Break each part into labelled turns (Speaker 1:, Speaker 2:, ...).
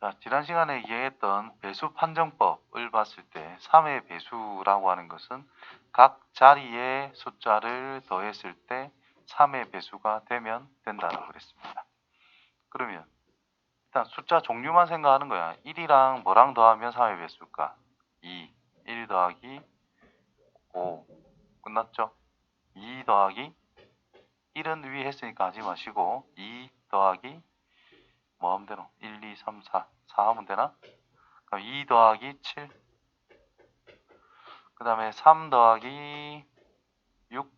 Speaker 1: 자, 지난 시간에 이해했던 배수 판정법을 봤을 때 3의 배수라고 하는 것은 각 자리의 숫자를 더했을 때 3의 배수가 되면 된다라고 그랬습니다. 그러면 일단 숫자 종류만 생각하는 거야. 1이랑 뭐랑 더하면 3의 배수일까? 2. 1 더하기 5. 끝났죠? 2 더하기 1은 위에 했으니까 하지 마시고 2 더하기 뭐 하면 되노? 1, 2, 3, 4. 4 하면 되나? 그럼 2 더하기 7. 그 다음에 3 더하기 6.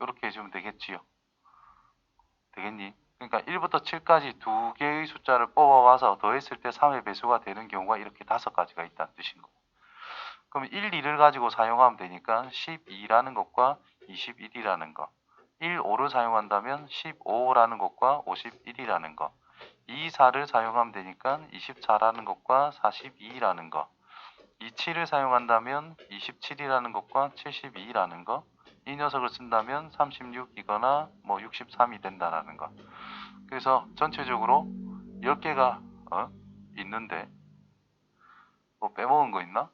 Speaker 1: 이렇게 해주면 되겠지요. 되겠니? 그러니까 1부터 7까지 두 개의 숫자를 뽑아와서 더했을 때 3의 배수가 되는 경우가 이렇게 다섯 가지가 있다는 뜻인 거고. 그럼 1, 2를 가지고 사용하면 되니까 12라는 것과 21이라는 것. 1, 5를 사용한다면 15라는 것과 51이라는 것. 2, 4를 사용하면 되니까 24라는 것과 42라는 것. 2, 7을 사용한다면 27이라는 것과 72라는 것. 이 녀석을 쓴다면 36이거나 뭐 63이 된다라는 것. 그래서 전체적으로 10개가 어? 있는데 뭐 빼먹은 거 있나?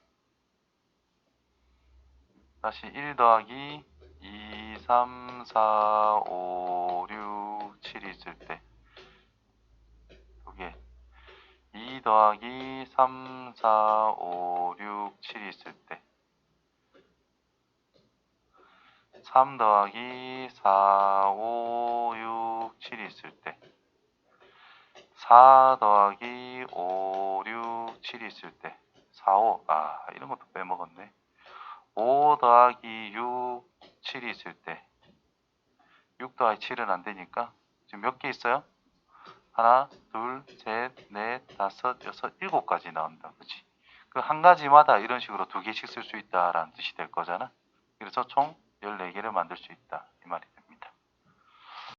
Speaker 1: 다시 1 더하기 2, 3, 4, 5, 6, 7이 있을 때 요게 2 더하기 3, 4, 5, 6, 7이 있을 때. 3 더하기 4, 5, 6, 7이 있을 때. 4 더하기 5, 6, 7이 있을 때. 4, 5, 아 이런 것도 빼먹었네. 5 더하기 6, 7이 있을 때. 6 더하기 7은 안 되니까. 지금 몇 개 있어요? 하나, 둘, 셋, 넷, 다섯, 여섯, 일곱 가지 나온다. 그치? 그 한 가지마다 이런 식으로 두 개씩 쓸 수 있다라는 뜻이 될 거잖아. 그래서 총 14개를 만들 수 있다. 이 말이야.